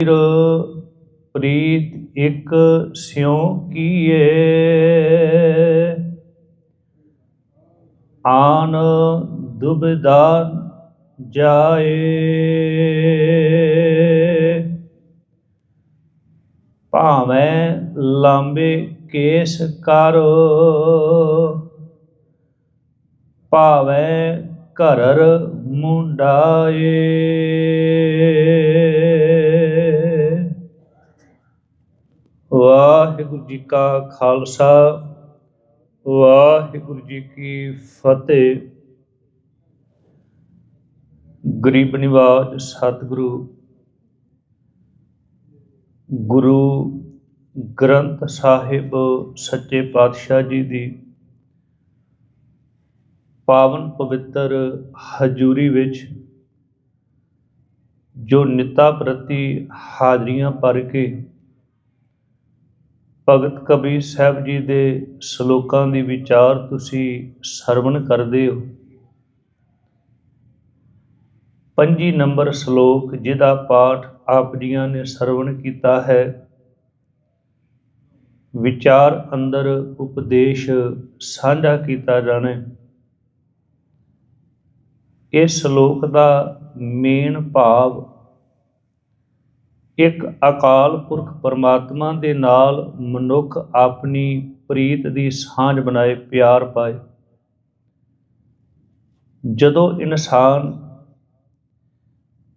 ਪੀਰ ਪ੍ਰੀਤ ਇੱਕ ਸਿਉ ਕੀਏ। ਆਨ ਦੁਬਦਾ ਜਾਏ। ਭਾਵੇਂ ਲਾਂਬੇ ਕੇਸ ਕਰ। ਭਾਵੇਂ ਘਰਰ ਮੁੰਡਾਏ। ਵਾਹਿਗੁਰੂ ਜੀ ਕਾ ਖਾਲਸਾ, ਵਾਹਿਗੁਰੂ ਜੀ ਕੀ ਫਤਿਹ। ਗਰੀਬ ਨਿਵਾਜ ਸਤਿਗੁਰੂ, ਗੁਰੂ ਗ੍ਰੰਥ ਸਾਹਿਬ ਸੱਚੇ ਪਾਤਸ਼ਾਹ ਜੀ ਦੀ ਪਾਵਨ ਪਵਿੱਤਰ ਹਜੂਰੀ ਵਿੱਚ ਜੋ ਨਿਤਾ ਪ੍ਰਤੀ ਹਾਜ਼ਰੀਆਂ ਭਰ ਕੇ ਭਗਤ ਕਬੀਰ ਸਾਹਿਬ ਜੀ ਦੇ ਸ਼ਲੋਕਾਂ ਦੀ ਵਿਚਾਰ ਤੁਸੀਂ ਸਰਵਣ ਕਰਦੇ ਹੋ। ਪੰਜੀ ਨੰਬਰ ਸ਼ਲੋਕ, ਜਿਹਦਾ ਪਾਠ ਆਪ ਜੀਆਂ ਨੇ ਸਰਵਣ ਕੀਤਾ ਹੈ। ਵਿਚਾਰ ਅੰਦਰ ਉਪਦੇਸ਼ ਸਾਂਝਾ ਕੀਤਾ ਜਾਣਾ ਹੈ। ਇਸ ਸ਼ਲੋਕ ਦਾ ਮੇਨ ਭਾਵ ਇੱਕ ਅਕਾਲ ਪੁਰਖ ਪਰਮਾਤਮਾ ਦੇ ਨਾਲ ਮਨੁੱਖ ਆਪਣੀ ਪ੍ਰੀਤ ਦੀ ਸਾਂਝ ਬਣਾਏ, ਪਿਆਰ ਪਾਏ। ਜਦੋਂ ਇਨਸਾਨ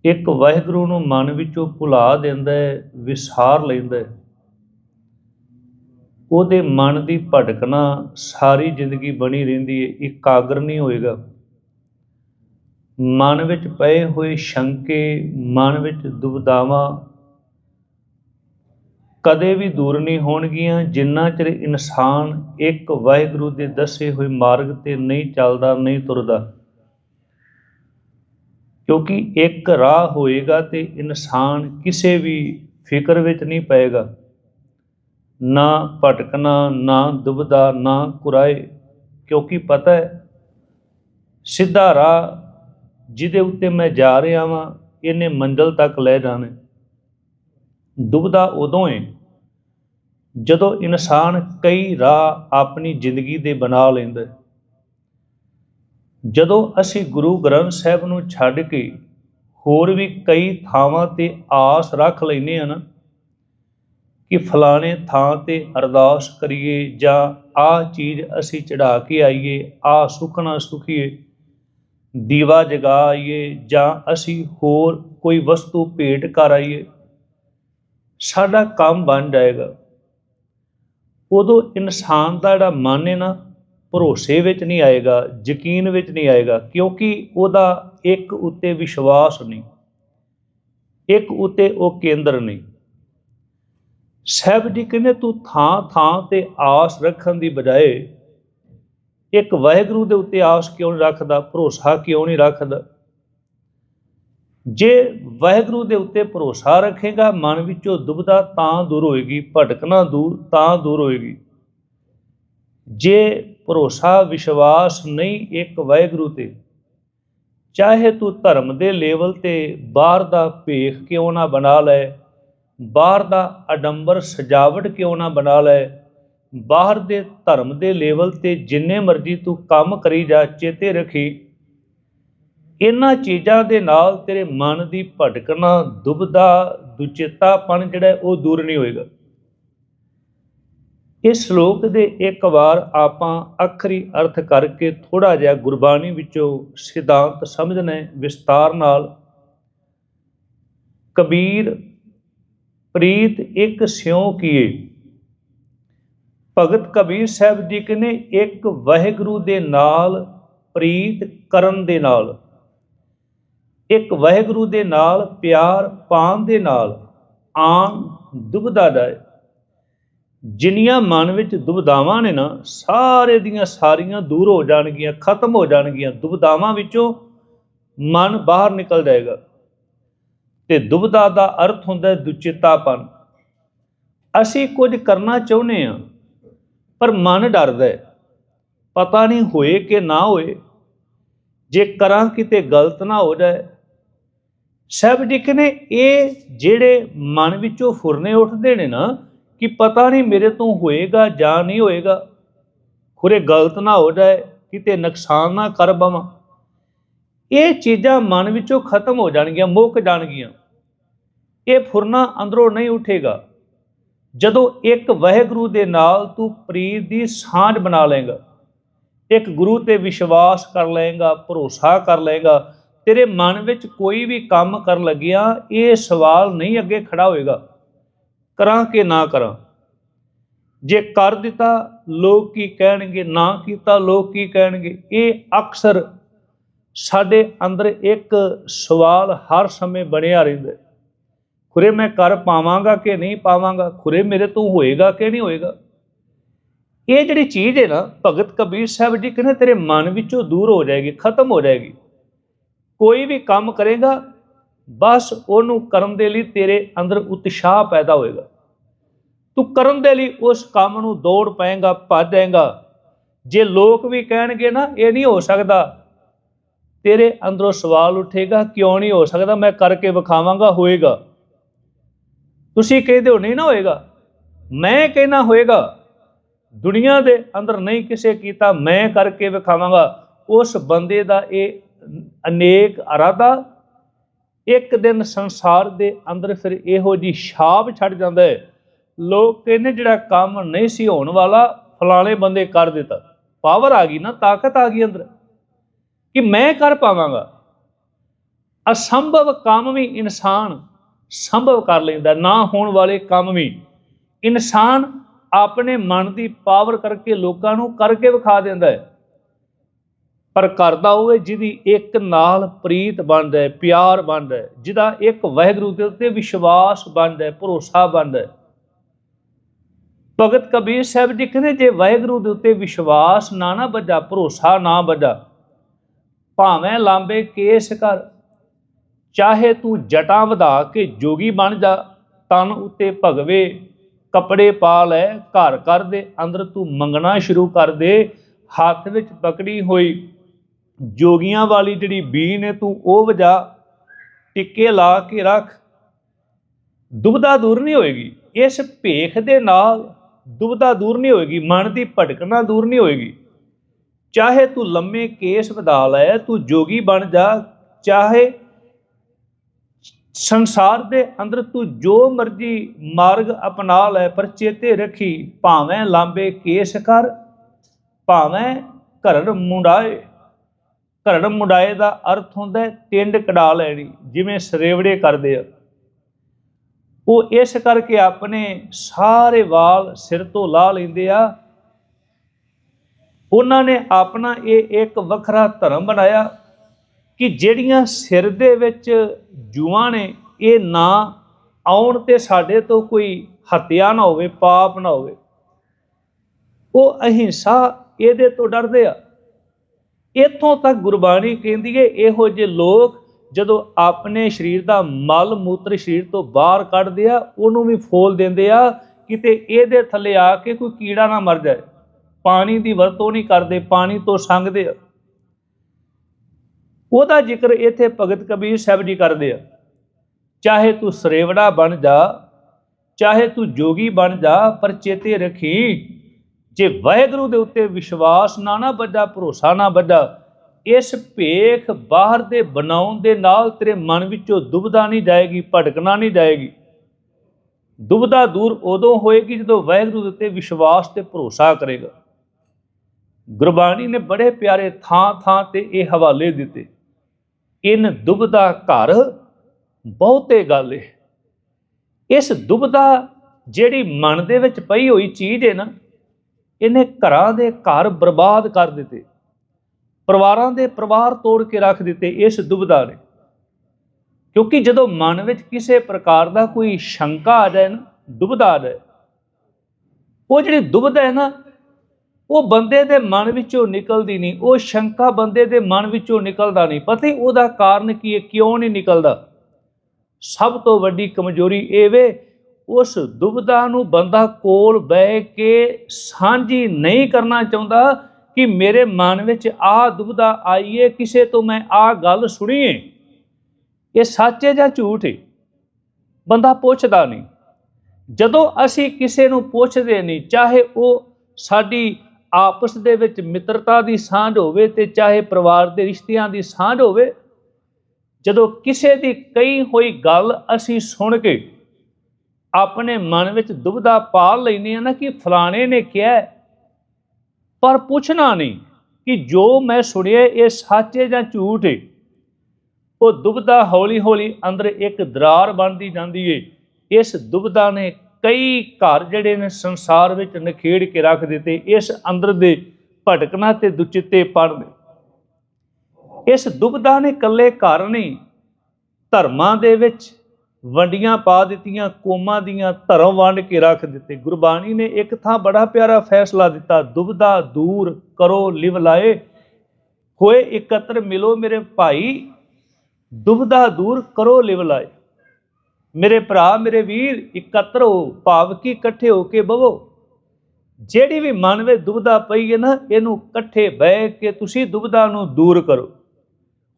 ਇੱਕ ਵਾਹਿਗੁਰੂ ਨੂੰ ਮਨ ਵਿੱਚੋਂ ਭੁਲਾ ਦਿੰਦਾ ਹੈ, ਵਿਸਾਰ ਲੈਂਦਾ ਹੈ, ਉਹਦੇ ਮਨ ਦੀ ਭਟਕਣਾ ਸਾਰੀ ਜ਼ਿੰਦਗੀ ਬਣੀ ਰਹਿੰਦੀ ਹੈ, ਇਕਾਗਰ ਨਹੀਂ ਹੋਏਗਾ। ਮਨ ਵਿੱਚ ਪਏ ਹੋਏ ਸ਼ੰਕੇ, ਮਨ ਵਿੱਚ ਦੁਬਿਧਾਵਾਂ ਕਦੇ ਵੀ ਦੂਰ ਨਹੀਂ ਹੋਣਗੀਆਂ, ਜਿੰਨਾ ਚਿਰ ਇਨਸਾਨ ਇੱਕ ਵਾਹਿਗੁਰੂ ਦੇ ਦੱਸੇ ਹੋਏ ਮਾਰਗ ਤੇ ਨਹੀਂ ਚੱਲਦਾ, ਨਹੀਂ ਤੁਰਦਾ। ਕਿਉਂਕਿ ਇੱਕ ਰਾਹ ਹੋਏਗਾ ਤੇ ਇਨਸਾਨ ਕਿਸੇ ਵੀ ਫਿਕਰ ਵਿੱਚ ਨਹੀਂ ਪਏਗਾ। ਨਾ ਭਟਕਣਾ, ਨਾ ਦੁਬਦਾ, ਨਾ ਕੁਰਾਏ। ਕਿਉਂਕਿ ਪਤਾ ਹੈ, ਸਿੱਧਾ ਰਾਹ ਜਿਹਦੇ ਉੱਤੇ ਮੈਂ ਜਾ ਰਿਹਾ ਵਾਂ, ਇਹਨੇ ਮੰਜ਼ਲ ਤੱਕ ਲੈ ਜਾਣਾ। ਦੁਬਦਾ ਉਦੋਂ ਹੈ ਜਦੋਂ ਇਨਸਾਨ ਕਈ ਰਾਹ ਆਪਣੀ ਜ਼ਿੰਦਗੀ ਦੇ ਬਣਾ ਲੈਂਦਾ ਜਦੋਂ ਅਸੀਂ ਗੁਰੂ ਗ੍ਰੰਥ ਸਾਹਿਬ ਨੂੰ ਛੱਡ ਕੇ ਹੋਰ ਵੀ ਕਈ ਥਾਵਾਂ ਤੇ ਆਸ ਰੱਖ ਲੈਨੇ ਆ ਨਾ, ਕਿ ਫਲਾਣੇ ਥਾਂ ਤੇ ਅਰਦਾਸ ਕਰੀਏ ਜਾਂ ਆਹ ਚੀਜ਼ ਅਸੀਂ ਚੜਾ ਕੇ ਆਈਏ ਆ ਸੁਖਣਾ ਸੁਖੀਏ, ਦੀਵਾ ਜਗਾ ਆਈਏ ਜਾਂ ਅਸੀਂ ਹੋਰ ਕੋਈ ਵਸਤੂ ਭੇਟ ਕਰ ਆਈਏ, ਸਾਡਾ ਕੰਮ ਬਣ ਜਾਏਗਾ। ਉਦੋਂ ਇਨਸਾਨ ਦਾ ਜਿਹੜਾ ਮਨ ਹੈ ਨਾ, ਭਰੋਸੇ ਵਿੱਚ ਨਹੀਂ ਆਏਗਾ, ਯਕੀਨ ਵਿੱਚ ਨਹੀਂ ਆਏਗਾ, ਕਿਉਂਕਿ ਉਹਦਾ ਇੱਕ ਉੱਤੇ ਵਿਸ਼ਵਾਸ ਨਹੀਂ, ਇੱਕ ਉੱਤੇ ਉਹ ਕੇਂਦਰ ਨਹੀਂ। ਸਾਹਿਬ ਜੀ ਕਹਿੰਦੇ, ਤੂੰ ਥਾਂ ਥਾਂ ਤੇ ਆਸ ਰੱਖਣ ਦੀ ਬਜਾਏ, ਇੱਕ ਵਾਹਿਗੁਰੂ ਦੇ ਉੱਤੇ ਆਸ ਕਿਉਂ ਨਹੀਂ ਰੱਖਦਾ, ਭਰੋਸਾ ਕਿਉਂ ਨਹੀਂ ਰੱਖਦਾ? ਜੇ ਵਾਹਿਗੁਰੂ ਦੇ ਉੱਤੇ ਭਰੋਸਾ ਰੱਖੇਗਾ, ਮਨ ਵਿੱਚੋਂ ਦੁਬਦਾ ਤਾਂ ਦੂਰ ਹੋਏਗੀ, ਭਟਕਣਾ ਦੂਰ ਤਾਂ ਦੂਰ ਹੋਏਗੀ। ਜੇ ਭਰੋਸਾ, ਵਿਸ਼ਵਾਸ ਨਹੀਂ ਇੱਕ ਵਾਹਿਗੁਰੂ ਤੇ, ਚਾਹੇ ਤੂੰ ਧਰਮ ਦੇ ਲੈਵਲ ਤੇ ਬਾਹਰ ਦਾ ਭੇਖ ਕਿਉਂ ਨਾ ਬਣਾ ਲੈ, ਬਾਹਰ ਦਾ ਅਡੰਬਰ ਸਜਾਵਟ ਕਿਉਂ ਨਾ ਬਣਾ ਲੈ, ਬਾਹਰ ਦੇ ਧਰਮ ਦੇ ਲੈਵਲ ਤੇ ਜਿੰਨੇ ਮਰਜ਼ੀ ਤੂੰ ਕੰਮ ਕਰੀ ਜਾ, ਚੇਤੇ ਰੱਖੀ ਇਹਨਾਂ ਚੀਜ਼ਾਂ ਦੇ ਨਾਲ ਤੇਰੇ ਮਨ ਦੀ ਭਟਕਣਾ, ਦੁਬਦਾ, ਦੁਚੇਤਾਪਣ ਜਿਹੜਾ ਉਹ ਦੂਰ ਨਹੀਂ ਹੋਏਗਾ। ਇਸ ਸ਼ਲੋਕ ਦੇ ਇੱਕ ਵਾਰ ਆਪਾਂ ਅਖਰੀ ਅਰਥ ਕਰਕੇ ਥੋੜਾ ਜਿਹਾ ਗੁਰਬਾਣੀ ਵਿੱਚੋਂ ਸਿਧਾਂਤ ਸਮਝਣਾ ਹੈ ਵਿਸਤਾਰ ਨਾਲ। ਕਬੀਰ, ਪ੍ਰੀਤ, ਇੱਕ ਸਿਉ ਕੀਏ। ਭਗਤ ਕਬੀਰ ਸਾਹਿਬ ਜੀ ਕਹਿੰਦੇ, ਇੱਕ ਵਾਹਿਗੁਰੂ ਦੇ ਨਾਲ, ਪ੍ਰੀਤ ਕਰਨ ਦੇ ਨਾਲ। ਇੱਕ ਵਾਹਿਗੁਰੂ ਦੇ ਨਾਲ, ਪਿਆਰ ਪਾਣ ਦੇ ਨਾਲ ਆਮ ਦੁਬਦਾ ਜਾਏ ਜਿੰਨੀਆਂ ਮਨ ਵਿੱਚ ਦੁਬਦਾਵਾਂ ਨੇ ਨਾ, ਸਾਰੇ ਦੀਆਂ ਸਾਰੀਆਂ ਦੂਰ ਹੋ ਜਾਣਗੀਆਂ, ਖਤਮ ਹੋ ਜਾਣਗੀਆਂ। ਦੁਬਦਾਵਾਂ ਵਿੱਚੋਂ ਮਨ ਬਾਹਰ ਨਿਕਲ ਜਾਏਗਾ। ਤੇ ਦੁਬਦਾ ਦਾ ਅਰਥ ਹੁੰਦਾ ਹੈ ਦੁਚਿੱਤਾਪਨ। ਅਸੀਂ ਕੁਝ ਕਰਨਾ ਚਾਹੁੰਦੇ ਆ ਪਰ ਮਨ ਡਰਦਾ ਹੈ। ਪਤਾ ਨਹੀਂ ਹੋਏ ਕਿ ਨਾ ਹੋਏ। ਜੇ ਕਰਾਂ ਕਿਤੇ ਗਲਤ ਨਾ ਹੋ ਜਾਏ ਸਾਹਿਬ ਡਿਕ ਨੇ। ਇਹ ਜਿਹੜੇ ਮਨ ਵਿੱਚੋਂ ਫੁਰਨੇ ਉੱਠਦੇ ਨੇ ਨਾ ਕਿ ਪਤਾ ਨਹੀਂ ਮੇਰੇ ਤੋਂ ਹੋਏਗਾ ਜਾਂ ਨਹੀਂ ਹੋਏਗਾ, ਖੁਰੇ ਗਲਤ ਨਾ ਹੋ ਜਾਏ, ਕਿਤੇ ਨੁਕਸਾਨ ਨਾ ਕਰ ਬਵਾਂ। ਇਹ ਚੀਜ਼ਾਂ ਮਨ ਵਿੱਚੋਂ ਖਤਮ ਹੋ ਜਾਣਗੀਆਂ, ਮੁੱਕ ਜਾਣਗੀਆਂ। ਇਹ ਫੁਰਨਾ ਅੰਦਰੋਂ ਨਹੀਂ ਉਠੇਗਾ। ਜਦੋਂ ਇੱਕ ਵਾਹਿਗੁਰੂ ਦੇ ਨਾਲ ਤੂੰ ਪ੍ਰੀਤ ਦੀ ਸਾਂਝ ਬਣਾ ਲਏਗਾ, ਇੱਕ ਗੁਰੂ ਤੇ ਵਿਸ਼ਵਾਸ ਕਰ ਲਏਗਾ, ਭਰੋਸਾ ਕਰ ਲਏਗਾ ਤੇਰੇ ਮਨ ਵਿੱਚ ਕੋਈ ਵੀ ਕੰਮ ਕਰਨ ਲੱਗਿਆ, ਇਹ ਸਵਾਲ ਨਹੀਂ ਅੱਗੇ ਖੜਾ ਹੋਏਗਾ। ਕਰਾਂ ਕਿ ਨਾ ਕਰਾਂ? ਜੇ ਕਰ ਦਿੱਤਾ, ਲੋਕ ਕੀ ਕਹਿਣਗੇ? ਨਾ ਕੀਤਾ, ਲੋਕ ਕੀ ਕਹਿਣਗੇ? ਇਹ ਅਕਸਰ ਸਾਡੇ ਅੰਦਰ ਇੱਕ ਸਵਾਲ ਹਰ ਸਮੇਂ ਬਣਿਆ ਰਹਿੰਦਾ ਖੁਰੇ, ਮੈਂ ਕਰ ਪਾਵਾਂਗਾ ਕਿ ਨਹੀਂ ਪਾਵਾਂਗਾ? ਖੁਰੇ, ਮੇਰੇ ਤੋਂ ਹੋਏਗਾ ਕਿ ਨਹੀਂ ਹੋਏਗਾ? ਇਹ ਜਿਹੜੀ ਚੀਜ਼ ਹੈ ਨਾ, ਭਗਤ ਕਬੀਰ ਸਾਹਿਬ ਜੀ ਕਹਿੰਦੇ ਤੇਰੇ ਮਨ ਵਿੱਚੋਂ ਦੂਰ ਹੋ ਜਾਏਗੀ, ਖਤਮ ਹੋ ਜਾਏਗੀ। ਕੋਈ ਵੀ ਕੰਮ ਕਰੇਗਾ, ਬਸ ਉਹਨੂੰ ਕਰਨ ਦੇ ਲਈ ਤੇਰੇ ਅੰਦਰ ਉਤਸ਼ਾਹ ਪੈਦਾ ਹੋਏਗਾ। ਤੂੰ ਕਰਨ ਦੇ ਲਈ ਉਸ ਕੰਮ ਨੂੰ ਦੌੜ ਪਾਏਗਾ ਭੱਜੇਗਾ ਜੇ ਲੋਕ ਵੀ ਕਹਿਣਗੇ ਨਾ, ਇਹ ਨਹੀਂ ਹੋ ਸਕਦਾ। ਤੇਰੇ ਅੰਦਰੋਂ ਸਵਾਲ ਉੱਠੇਗਾ, ਕਿਉਂ ਨਹੀਂ ਹੋ ਸਕਦਾ, ਮੈਂ ਕਰਕੇ ਵਿਖਾਵਾਂਗਾ, ਹੋਏਗਾ। ਤੁਸੀਂ ਕਹਿੰਦੇ ਹੋ, ਨਹੀਂ ਨਾ ਹੋਏਗਾ। ਮੈਂ ਕਹਿਣਾ ਹੋਏਗਾ, ਦੁਨੀਆ ਦੇ ਅੰਦਰ ਨਹੀਂ ਕਿਸੇ ਕੀਤਾ, ਮੈਂ ਕਰਕੇ ਵਿਖਾਵਾਂਗਾ। ਉਸ ਬੰਦੇ ਦਾ ਇਹ ਅਨੇਕ ਅਰਾਦਾ ਇੱਕ ਦਿਨ ਸੰਸਾਰ ਦੇ ਅੰਦਰ ਫਿਰ ਇਹੋ ਜੀ ਛਾਪ ਛੱਡ ਜਾਂਦਾ ਹੈ। ਲੋਕ ਕਹਿੰਦੇ ਜਿਹੜਾ ਕੰਮ ਨਹੀਂ ਸੀ ਹੋਣ ਵਾਲਾ, ਫਲਾਣੇ ਬੰਦੇ ਕਰ ਦਿੱਤਾ। ਪਾਵਰ ਆ ਗਈ ਨਾ, ਤਾਕਤ ਆ ਗਈ ਅੰਦਰ। ਕਿ ਮੈਂ ਕਰ ਪਾਵਾਂਗਾ। ਅਸੰਭਵ ਕੰਮ ਵੀ ਇਨਸਾਨ ਸੰਭਵ ਕਰ ਲੈਂਦਾ, ਨਾ ਹੋਣ ਵਾਲੇ ਕੰਮ ਵੀ। ਇਨਸਾਨ ਆਪਣੇ ਮਨ ਦੀ ਪਾਵਰ ਕਰਕੇ ਲੋਕਾਂ ਨੂੰ ਕਰਕੇ ਵਿਖਾ ਦਿੰਦਾ ਹੈ। ਪਰ ਕਰਦਾ ਉਹ ਜਿਹਦੀ ਇੱਕ ਨਾਲ ਪ੍ਰੀਤ ਬਣਦਾ ਹੈ, ਪਿਆਰ ਬਣਦਾ ਹੈ, ਜਿਹਦਾ ਇੱਕ ਵਾਹਿਗੁਰੂ ਦੇ ਉੱਤੇ ਵਿਸ਼ਵਾਸ ਬਣਦਾ ਹੈ, ਭਰੋਸਾ ਬਣਦਾ ਹੈ। ਭਗਤ ਕਬੀਰ ਸਾਹਿਬ ਜੀ ਕਹਿੰਦੇ, ਜੇ ਵਾਹਿਗੁਰੂ ਦੇ ਉੱਤੇ ਵਿਸ਼ਵਾਸ ਨਾ ਨਾ ਬੱਜਾ ਭਰੋਸਾ ਨਾ ਬੱਜਾ ਭਾਵੇਂ ਲਾਂਬੇ ਕੇਸ ਕਰ, ਚਾਹੇ ਤੂੰ ਜਟਾਂ ਵਧਾ ਕੇ ਜੋਗੀ ਬਣ ਜਾ, ਤਨ ਉੱਤੇ ਭਗਵੇ ਕੱਪੜੇ ਪਾ ਲੈ, ਘਰ ਕਰ ਦੇ, ਅੰਦਰ ਤੂੰ ਮੰਗਣਾ ਸ਼ੁਰੂ ਕਰ ਦੇ, ਹੱਥ ਵਿੱਚ ਪਕੜੀ ਹੋਈ ਜੋਗੀਆਂ ਵਾਲੀ ਜਿਹੜੀ ਬੀ ਨੇ ਤੂੰ ਉਹ ਵਜਾ, ਟਿੱਕੇ ਲਾ ਕੇ ਰੱਖ। ਦੁਬਦਾ ਦੂਰ ਨਹੀਂ ਹੋਏਗੀ। ਇਸ ਭੇਖ ਦੇ ਨਾਲ ਦੁਬਦਾ ਦੂਰ ਨਹੀਂ ਹੋਏਗੀ। ਮਨ ਦੀ ਭਟਕਣਾ ਦੂਰ ਨਹੀਂ ਹੋਏਗੀ। ਚਾਹੇ ਤੂੰ ਲੰਮੇ ਕੇਸ ਵਧਾ ਲੈ, ਤੂੰ ਜੋਗੀ ਬਣ ਜਾ, ਚਾਹੇ ਸੰਸਾਰ ਦੇ ਅੰਦਰ ਤੂੰ ਜੋ ਮਰਜ਼ੀ ਮਾਰਗ ਅਪਣਾ ਲੈ, ਪਰ ਚੇਤੇ ਰੱਖੀ ਭਾਵੇਂ ਲਾਂਬੇ ਕੇਸ ਕਰ, ਭਾਵੇਂ ਘਰ ਮੁੰਡਾਏ ਘਰੜ ਮੁੰਡਾਏ ਦਾ ਅਰਥ ਹੁੰਦਾ ਹੈ ਟਿੰਡ ਕਢਾ ਲੈਣੀ, ਜਿਵੇਂ ਸਰੇਵੜੇ ਕਰਦੇ ਆ। ਉਹ ਇਸ ਕਰਕੇ ਆਪਣੇ ਸਾਰੇ ਵਾਲ ਸਿਰ ਤੋਂ ਲਾ ਲੈਂਦੇ ਆ। ਉਹਨਾਂ ਨੇ ਆਪਣਾ ਇਹ ਇੱਕ ਵੱਖਰਾ ਧਰਮ ਬਣਾਇਆ ਕਿ ਜਿਹੜੀਆਂ ਸਿਰ ਦੇ ਵਿੱਚ ਜੂਆਂ ਨੇ, ਇਹ ਨਾ ਆਉਣ ਤੇ ਸਾਡੇ ਤੋਂ ਕੋਈ ਹੱਤਿਆ ਨਾ ਹੋਵੇ, ਪਾਪ ਨਾ ਹੋਵੇ। ਉਹ ਅਹਿੰਸਾ ਇਹਦੇ ਤੋਂ ਡਰਦੇ ਆ। ਇਥੋਂ ਤੱਕ ਗੁਰਬਾਣੀ ਕਹਿੰਦੀ ਏ, ਇਹੋ ਜਿਹੇ ਲੋਕ ਜਦੋਂ ਆਪਣੇ ਸਰੀਰ ਦਾ ਮਲ ਮੂਤਰ ਸਰੀਰ ਤੋਂ ਬਾਹਰ ਕੱਢਦੇ ਆ, ਉਹਨੂੰ ਵੀ ਫੋਲ ਦਿੰਦੇ ਆ, ਕਿਤੇ ਇਹਦੇ ਥੱਲੇ ਆ ਕੇ ਕੋਈ ਕੀੜਾ ਨਾ ਮਰ ਜਾਏ। ਪਾਣੀ ਦੀ ਵਰਤੋਂ ਨਹੀਂ ਕਰਦੇ, ਪਾਣੀ ਤੋਂ ਸੰਗਦੇ ਆ। ਉਹਦਾ ਜ਼ਿਕਰ ਇੱਥੇ ਭਗਤ ਕਬੀਰ ਸਾਹਿਬ ਜੀ ਕਰਦੇ ਆ। ਚਾਹੇ ਤੂੰ ਸਰੇਵੜਾ ਬਣ ਜਾ, ਚਾਹੇ ਤੂੰ ਜੋਗੀ ਬਣ ਜਾ, ਪਰ ਚੇਤੇ ਰੱਖੀ ਜੇ ਵਾਹਿਗੁਰੂ ਦੇ ਉੱਤੇ ਵਿਸ਼ਵਾਸ ਨਾ ਨਾ ਬੱਜਾ ਭਰੋਸਾ ਨਾ ਬੱਜਾ ਇਸ ਭੇਖ ਬਾਹਰ ਦੇ ਬਣਾਉਣ ਦੇ ਨਾਲ ਤੇਰੇ ਮਨ ਵਿੱਚੋਂ ਦੁਬਦਾ ਨਹੀਂ ਜਾਏਗੀ, ਭਟਕਣਾ ਨਹੀਂ ਜਾਏਗੀ। ਦੁਬਦਾ ਦੂਰ ਉਦੋਂ ਹੋਏਗੀ ਜਦੋਂ ਵਾਹਿਗੁਰੂ ਦੇ ਉੱਤੇ ਵਿਸ਼ਵਾਸ ਤੇ ਭਰੋਸਾ ਕਰੇਗਾ। ਗੁਰਬਾਣੀ ਨੇ ਬੜੇ ਪਿਆਰੇ ਥਾਂ ਥਾਂ ਤੇ ਇਹ ਹਵਾਲੇ ਦਿੱਤੇ। ਇਨ ਦੁਬਦਾ ਘਰ ਬਹੁਤੇ ਗੱਲ ਹੈ ਇਸ ਦੁਬਦਾ ਜਿਹੜੀ ਮਨ ਦੇ ਵਿੱਚ ਪਈ ਹੋਈ ਚੀਜ਼ ਹੈ ਨਾ ਇਹਨੇ ਘਰਾਂ ਦੇ ਘਰ ਬਰਬਾਦ ਕਰ ਦਿੱਤੇ। ਪਰਿਵਾਰਾਂ ਦੇ ਪਰਿਵਾਰ ਤੋੜ ਕੇ ਰੱਖ ਦਿੱਤੇ ਇਸ ਦੁਬਦਾ ਨੇ। ਕਿਉਂਕਿ ਜਦੋਂ ਮਨ ਵਿੱਚ ਕਿਸੇ ਪ੍ਰਕਾਰ ਦਾ ਕੋਈ ਸ਼ੰਕਾ ਆ ਜਾਏ ਨਾ ਦੁਬਦਾ ਆ ਜਾਏ, ਉਹ ਜਿਹੜੀ ਦੁਬਦਾ ਹੈ ਨਾ, ਉਹ ਬੰਦੇ ਦੇ ਮਨ ਵਿੱਚੋਂ ਨਿਕਲਦੀ ਨਹੀਂ, ਉਹ ਸ਼ੰਕਾ ਬੰਦੇ ਦੇ ਮਨ ਵਿੱਚੋਂ ਨਿਕਲਦਾ ਨਹੀਂ। ਪਤਾ ਹੀ ਉਹਦਾ ਕਾਰਨ ਕੀ ਹੈ, ਕਿਉਂ ਨਹੀਂ ਨਿਕਲਦਾ। ਸਭ ਤੋਂ ਵੱਡੀ ਕਮਜ਼ੋਰੀ ਇਹ ਵੇ ਉਸ ਦੁਬਿਧਾ ਨੂੰ ਬੰਦਾ ਕੋਲ ਬਹਿ ਕੇ ਸਾਂਝੀ ਨਹੀਂ ਕਰਨਾ ਚਾਹੁੰਦਾ ਕਿ ਮੇਰੇ ਮਨ ਵਿੱਚ ਆ ਦੁਬਿਧਾ ਆਈਏ, ਕਿਸੇ ਤੋਂ ਮੈਂ ਆ ਗੱਲ ਸੁਣੀਏ। ਇਹ ਸੱਚ ਹੈ ਜਾਂ ਝੂਠ ਹੈ? ਬੰਦਾ ਪੁੱਛਦਾ ਨਹੀਂ। ਜਦੋਂ ਅਸੀਂ ਕਿਸੇ ਨੂੰ ਪੁੱਛਦੇ ਨਹੀਂ, ਚਾਹੇ ਉਹ ਸਾਡੀ ਆਪਸ ਦੇ ਵਿੱਚ ਮਿੱਤਰਤਾ ਦੀ ਸਾਂਝ ਹੋਵੇ ਤੇ ਚਾਹੇ ਪਰਿਵਾਰ ਦੇ ਰਿਸ਼ਤਿਆਂ ਦੀ ਸਾਂਝ ਹੋਵੇ, ਜਦੋਂ ਕਿਸੇ ਦੀ ਕਹੀ ਹੋਈ ਗੱਲ ਅਸੀਂ ਸੁਣ ਕੇ ਆਪਣੇ ਮਨ ਵਿੱਚ ਦੁਬਦਾ ਪਾਲ ਲੈਨੇ ਆ ਨਾ ਕਿ ਫਲਾਣੇ ਨੇ ਕਿਹਾ ਪਰ ਪੁੱਛਣਾ ਨਹੀਂ ਕਿ ਜੋ ਮੈਂ ਸੁਣਿਆ ਇਹ ਸੱਚ ਹੈ ਜਾਂ ਝੂਠ ਹੈ। ਉਹ ਦੁਬਦਾ ਹੌਲੀ ਹੌਲੀ ਅੰਦਰ ਇੱਕ ਦਰਾਰ ਬਣਦੀ ਜਾਂਦੀ ਏ ਇਸ ਦੁਬਦਾ ਨੇ ਕਈ ਘਰ ਜਿਹੜੇ ਨੇ ਸੰਸਾਰ ਵਿੱਚ ਨਖੇੜ ਕੇ ਰੱਖ ਦਿੱਤੇ। ਇਸ ਅੰਦਰ ਦੇ ਭਟਕਣਾ ਤੇ ਦੁਚਿੱਤੇ ਪਣ ਇਸ ਦੁਬਦਾ ਨੇ ਇਕੱਲੇ ਘਰ ਨਹੀਂ, ਧਰਮਾਂ ਦੇ ਵਿੱਚ ਵੰਡੀਆਂ ਪਾ ਦਿੱਤੀਆਂ, ਕੌਮਾਂ ਦੀਆਂ ਧਰਮ ਵੰਡ ਕੇ ਰੱਖ ਦਿੱਤੇ। ਗੁਰਬਾਣੀ ਨੇ ਇੱਕ ਥਾਂ ਬੜਾ ਪਿਆਰਾ ਫੈਸਲਾ ਦਿੱਤਾ, ਦੁਬਦਾ ਦੂਰ ਕਰੋ ਲਿਵ ਲਾਏ। ਹੋਏ ਇਕੱਤਰ ਮਿਲੋ ਮੇਰੇ ਭਾਈ, ਦੁਬਦਾ ਦੂਰ ਕਰੋ ਲਿਵ ਲਾਏ। ਮੇਰੇ ਭਰਾ, ਮੇਰੇ ਵੀਰ, ਇਕੱਤਰ ਹੋ ਭਾਵ ਕੀ ਇਕੱਠੇ ਹੋ ਕੇ ਬਵੋ। ਜਿਹੜੀ ਵੀ ਮਨ ਵਿੱਚ ਦੁਬਦਾ ਪਈ ਹੈ ਨਾ, ਇਹਨੂੰ ਇਕੱਠੇ ਬਹਿ ਕੇ ਤੁਸੀਂ ਦੁਬਦਾ ਨੂੰ ਦੂਰ ਕਰੋ।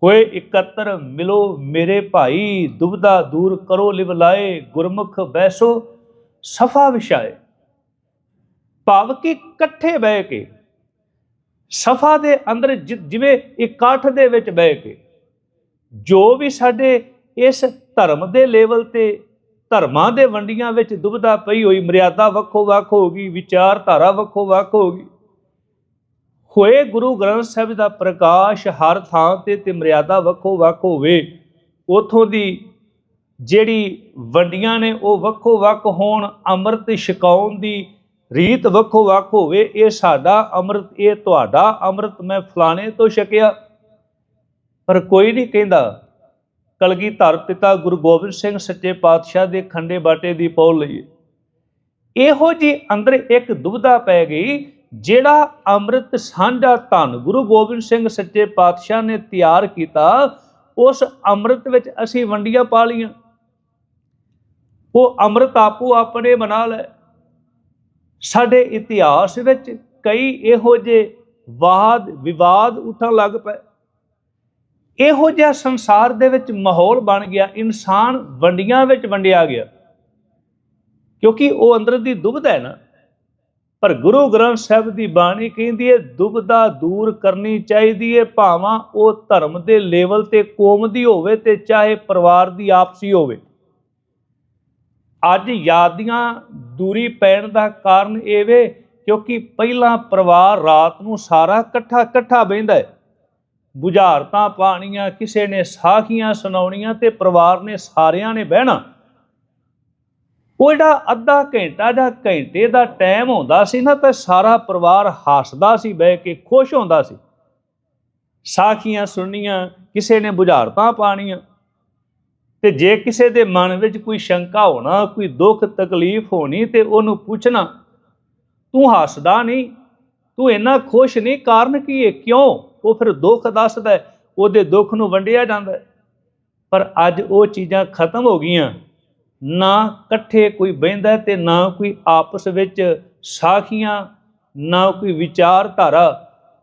ਹੋਏ ਇਕੱਤਰ, ਮਿਲੋ ਮੇਰੇ ਭਾਈ, ਦੁਬਦਾ ਦੂਰ ਕਰੋ ਲਿਵ ਲਾਏ, ਗੁਰਮੁਖ ਬੈਸੋ, ਸਫਾ ਵਿਛਾਏ। ਭਾਵ ਕਿ ਇਕੱਠੇ ਬਹਿ ਕੇ, ਸਫਾ ਦੇ ਅੰਦਰ ਜਿ- ਜਿਵੇਂ ਇਕੱਠ ਦੇ ਵਿੱਚ ਬਹਿ ਕੇ, ਜੋ ਵੀ ਸਾਡੇ ਇਸ ਧਰਮ ਦੇ ਲੈਵਲ ਤੇ ਧਰਮਾਂ ਦੇ ਵੰਡੀਆਂ ਵਿੱਚ ਦੁਬਦਾ ਪਈ ਹੋਈ, ਮਰਿਆਦਾ ਵੱਖੋ ਵੱਖ ਹੋ ਗਈ, ਵਿਚਾਰਧਾਰਾ ਵੱਖੋ ਵੱਖ ਹੋ ਗਈ ਹੋਏ ਗੁਰੂ ਗ੍ਰੰਥ ਸਾਹਿਬ ਦਾ ਪ੍ਰਕਾਸ਼ ਹਰ ਥਾਂ ਤੇ ਤੇ ਮਰਿਆਦਾ ਵੱਖੋ ਵੱਖ ਹੋਵੇ, ਉਥੋਂ ਦੀ ਜਿਹੜੀ ਵੰਡੀਆਂ ਨੇ ਉਹ ਵੱਖੋ ਵੱਖ ਹੋਣ, ਅੰਮ੍ਰਿਤ ਛਕਾਉਣ ਦੀ ਰੀਤ ਵੱਖੋ ਵੱਖ ਹੋਵੇ, ਇਹ ਸਾਡਾ ਅੰਮ੍ਰਿਤ, ਇਹ ਤੁਹਾਡਾ ਅੰਮ੍ਰਿਤ ਮੈਂ ਫਲਾਣੇ ਤੋਂ ਛਕਿਆ। ਪਰ ਕੋਈ ਨਹੀਂ ਕਹਿੰਦਾ ਕਲਗੀਧਰ ਪਿਤਾ ਗੁਰੂ ਗੋਬਿੰਦ ਸਿੰਘ ਸੱਚੇ ਪਾਤਸ਼ਾਹ ਦੇ ਖੰਡੇ ਬਾਟੇ ਦੀ ਪੌਲ ਲਈ ਇਹੋ ਜੀ ਅੰਦਰ ਇੱਕ ਦੁਬਧਾ ਪੈ ਗਈ ਜਿਹੜਾ ਅੰਮ੍ਰਿਤ ਸਾਂਝਾ ਧੰਨ, ਗੁਰੂ ਗੋਬਿੰਦ ਸਿੰਘ ਸੱਚੇ ਪਾਤਸ਼ਾਹ ਨੇ ਤਿਆਰ ਕੀਤਾ, ਉਸ ਅੰਮ੍ਰਿਤ ਵਿੱਚ ਅਸੀਂ ਵੰਡੀਆਂ ਪਾ ਲੀਆਂ ਉਹ ਅੰਮ੍ਰਿਤ ਆਪੋ ਆਪਣੇ ਬਣਾ ਲੈ ਸਾਡੇ ਇਤਿਹਾਸ ਵਿੱਚ ਕਈ ਇਹੋ ਜਿਹੇ ਵਾਦ, ਵਿਵਾਦ ਉੱਠਣ ਲੱਗ ਪਏ। ਇਹੋ ਜਿਹਾ ਸੰਸਾਰ ਦੇ ਵਿੱਚ ਮਾਹੌਲ ਬਣ ਗਿਆ, ਇਨਸਾਨ ਵੰਡੀਆਂ ਵਿੱਚ ਵੰਡਿਆ ਗਿਆ। ਕਿਉਂਕਿ ਉਹ ਅੰਦਰ ਦੀ ਦੁਬਧ ਹੈ ਨਾ। ਪਰ ਗੁਰੂ ਗ੍ਰੰਥ ਸਾਹਿਬ ਦੀ ਬਾਣੀ ਕਹਿੰਦੀ ਹੈ ਦੁਬਦਾ ਦੂਰ ਕਰਨੀ ਚਾਹੀਦੀ ਹੈ, ਭਾਵਾਂ ਉਹ ਧਰਮ ਦੇ ਲੈਵਲ ਤੇ ਕੌਮ ਦੀ ਹੋਵੇ ਤੇ ਚਾਹੇ ਪਰਿਵਾਰ ਦੀ ਆਪਸੀ ਹੋਵੇ। ਅੱਜ ਯਾਦੀਆਂ ਦੂਰੀ ਪੈਣ ਦਾ ਕਾਰਨ ਇਹ ਵੇ, ਕਿਉਂਕਿ ਪਹਿਲਾਂ ਪਰਿਵਾਰ ਰਾਤ ਨੂੰ ਸਾਰਾ ਇਕੱਠਾ ਇਕੱਠਾ ਬਹਿੰਦਾ ਹੈ। ਬੁਝਾਰਤਾਂ ਪਾਣੀਆਂ ਕਿਸੇ ਨੇ ਸਾਖੀਆਂ ਸੁਣਾਉਣੀਆਂ ਤੇ ਪਰਿਵਾਰ ਨੇ ਸਾਰਿਆਂ ਨੇ ਬਹਿਣਾ। ਉਹ ਜਿਹੜਾ ਅੱਧਾ ਘੰਟਾ ਜਾਂ ਘੰਟੇ ਦਾ ਟਾਈਮ ਹੁੰਦਾ ਸੀ ਨਾ, ਤਾਂ ਸਾਰਾ ਪਰਿਵਾਰ ਹੱਸਦਾ ਸੀ, ਬਹਿ ਕੇ ਖੁਸ਼ ਹੁੰਦਾ ਸੀ। ਸਾਖੀਆਂ ਸੁਣਨੀਆਂ, ਕਿਸੇ ਨੇ ਬੁਝਾਰਤਾਂ ਪਾਣੀਆਂ ਤੇ ਜੇ ਕਿਸੇ ਦੇ ਮਨ ਵਿੱਚ ਕੋਈ ਸ਼ੰਕਾ ਹੋਣਾ, ਕੋਈ ਦੁੱਖ, ਤਕਲੀਫ ਹੋਣੀ, ਤੇ ਉਹਨੂੰ ਪੁੱਛਣਾ, ਤੂੰ ਹੱਸਦਾ ਨਹੀਂ? ਤੂੰ ਇੰਨਾ ਖੁਸ਼ ਨਹੀਂ? ਕਾਰਨ ਕੀ ਹੈ? ਕਿਉਂ? ਉਹ ਫਿਰ ਦੁੱਖ ਦੱਸਦਾ ਉਹਦੇ ਦੁੱਖ ਨੂੰ ਵੰਡਿਆ ਜਾਂਦਾ ਪਰ ਅੱਜ ਉਹ ਚੀਜ਼ਾਂ ਖਤਮ ਹੋ ਗਈਆਂ। ਨਾ ਇਕੱਠੇ ਕੋਈ ਬਹਿੰਦਾ ਹੈ ਤੇ ਨਾ ਕੋਈ ਆਪਸ ਵਿੱਚ ਸਾਖੀਆਂ, ਨਾ ਕੋਈ ਵਿਚਾਰਧਾਰਾ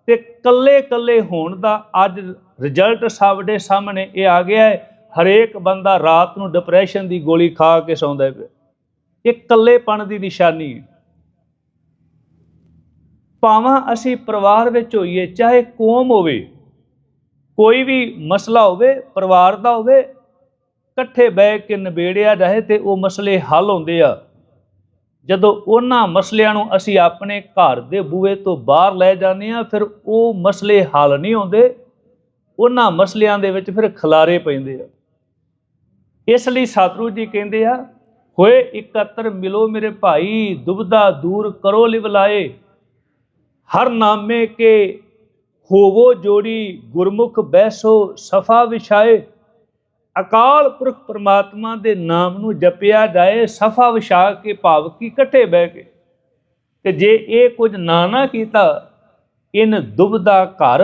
ਤੇ ਕੱਲੇ ਕੱਲੇ ਹੋਣ ਦਾ ਅੱਜ ਰਿਜ਼ਲਟ ਸਾਡੇ ਸਾਹਮਣੇ ਇਹ ਆ ਗਿਆ ਹੈ, ਹਰੇਕ ਬੰਦਾ ਰਾਤ ਨੂੰ ਡਿਪਰੈਸ਼ਨ ਦੀ ਗੋਲੀ ਖਾ ਕੇ ਸੌਂਦਾ ਹੈ ਇਹ ਇਕੱਲੇਪਣ ਦੀ ਨਿਸ਼ਾਨੀ ਹੈ। ਭਾਵਾਂ ਅਸੀਂ ਪਰਿਵਾਰ ਵਿੱਚ ਹੋਈਏ, ਚਾਹੇ ਕੌਮ ਹੋਵੇ, ਕੋਈ ਵੀ ਮਸਲਾ ਹੋਵੇ, ਪਰਿਵਾਰ ਦਾ ਹੋਵੇ ਇਕੱਠੇ ਬਹਿ ਕੇ ਨਿਬੇੜਿਆ ਜਾਏ ਤੇ ਉਹ ਮਸਲੇ ਹੱਲ ਹੁੰਦੇ ਆ। ਜਦੋਂ ਉਹਨਾਂ ਮਸਲਿਆਂ ਨੂੰ ਅਸੀਂ ਆਪਣੇ ਘਰ ਦੇ ਬੂਹੇ ਤੋਂ ਬਾਹਰ ਲੈ ਜਾਂਦੇ ਆ ਫਿਰ ਉਹ ਮਸਲੇ ਹੱਲ ਨਹੀਂ ਹੁੰਦੇ। ਉਹਨਾਂ ਮਸਲਿਆਂ ਦੇ ਵਿੱਚ ਫਿਰ ਖਲਾਰੇ ਪੈਂਦੇ ਆ। ਇਸ ਲਈ ਸਤਿਗੁਰੂ ਜੀ ਕਹਿੰਦੇ ਆ, ਹੋਏ ਇਕੱਤਰ ਮਿਲੋ ਮੇਰੇ ਭਾਈ, ਦੁਬਦਾ ਦੂਰ ਕਰੋ ਲਿਵਲਾਏ। ਹਰ ਨਾਮੇ ਕੇ ਹੋਵੋ ਜੋੜੀ, ਗੁਰਮੁਖ ਬੈਸੋ ਸਫਾ ਵਿਛਾਏ। ਅਕਾਲ ਪੁਰਖ ਪਰਮਾਤਮਾ ਦੇ ਨਾਮ ਨੂੰ ਜਪਿਆ ਜਾਏ, ਸਫਾ ਵਿਛਾ ਕੇ ਭਾਵ ਕੀ ਇਕੱਠੇ ਬਹਿ ਕੇ ਤੇ ਜੇ ਇਹ ਕੁਝ ਨਾ ਨਾ ਕੀਤਾ, ਇਨ ਦੁਬਦਾ ਘਰ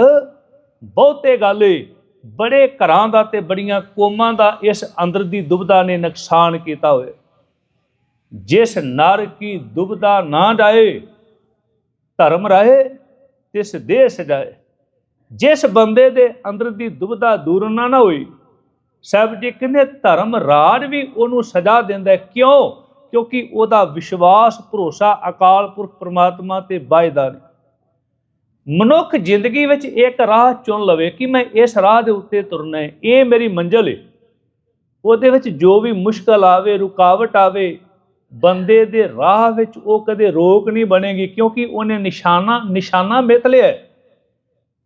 ਬਹੁਤੇ ਗਾਲੇ ਬੜੇ ਘਰਾਂ ਦਾ ਤੇ ਬੜੀਆਂ ਕੌਮਾਂ ਦਾ ਇਸ ਅੰਦਰ ਦੀ ਦੁਬਦਾ ਨੇ ਨੁਕਸਾਨ ਕੀਤਾ ਹੋਇਆ। ਜਿਸ ਨਰ ਕੀ ਦੁਬਦਾ ਨਾ ਜਾਏ, ਧਰਮ ਰਹੇ, ਤਿਸ ਦੇਸ਼ ਜਾਏ। ਜਿਸ ਬੰਦੇ ਦੇ ਅੰਦਰ ਦੀ ਦੁਬਦਾ ਦੂਰ ਨਾ ਨਾ ਹੋਈ ਸਾਹਿਬ ਜੀ ਕਹਿੰਦੇ ਧਰਮ ਰਾਜ ਵੀ ਉਹਨੂੰ ਸਜ਼ਾ ਦਿੰਦਾ ਕਿਉਂ? ਕਿਉਂਕਿ ਉਹਦਾ ਵਿਸ਼ਵਾਸ, ਭਰੋਸਾ ਅਕਾਲ ਪੁਰਖ ਪ੍ਰਮਾਤਮਾ ਤੇ ਵਾਅਦਾ ਨੇ ਮਨੁੱਖ ਜ਼ਿੰਦਗੀ ਵਿੱਚ ਇੱਕ ਰਾਹ ਚੁਣ ਲਵੇ ਕਿ ਮੈਂ ਇਸ ਰਾਹ ਦੇ ਉੱਤੇ ਤੁਰਨਾ ਹੈ। ਇਹ ਮੇਰੀ ਮੰਜ਼ਿਲ ਹੈ ਉਹਦੇ ਵਿੱਚ ਜੋ ਵੀ ਮੁਸ਼ਕਲ ਆਵੇ, ਰੁਕਾਵਟ ਆਵੇ, ਬੰਦੇ ਦੇ ਰਾਹ ਵਿੱਚ ਉਹ ਕਦੇ ਰੋਕ ਨਹੀਂ ਬਣੇਗੀ ਕਿਉਂਕਿ ਉਹਨੇ ਨਿਸ਼ਾਨਾ ਨਿਸ਼ਾਨਾ ਮਿੱਥ ਲਿਆ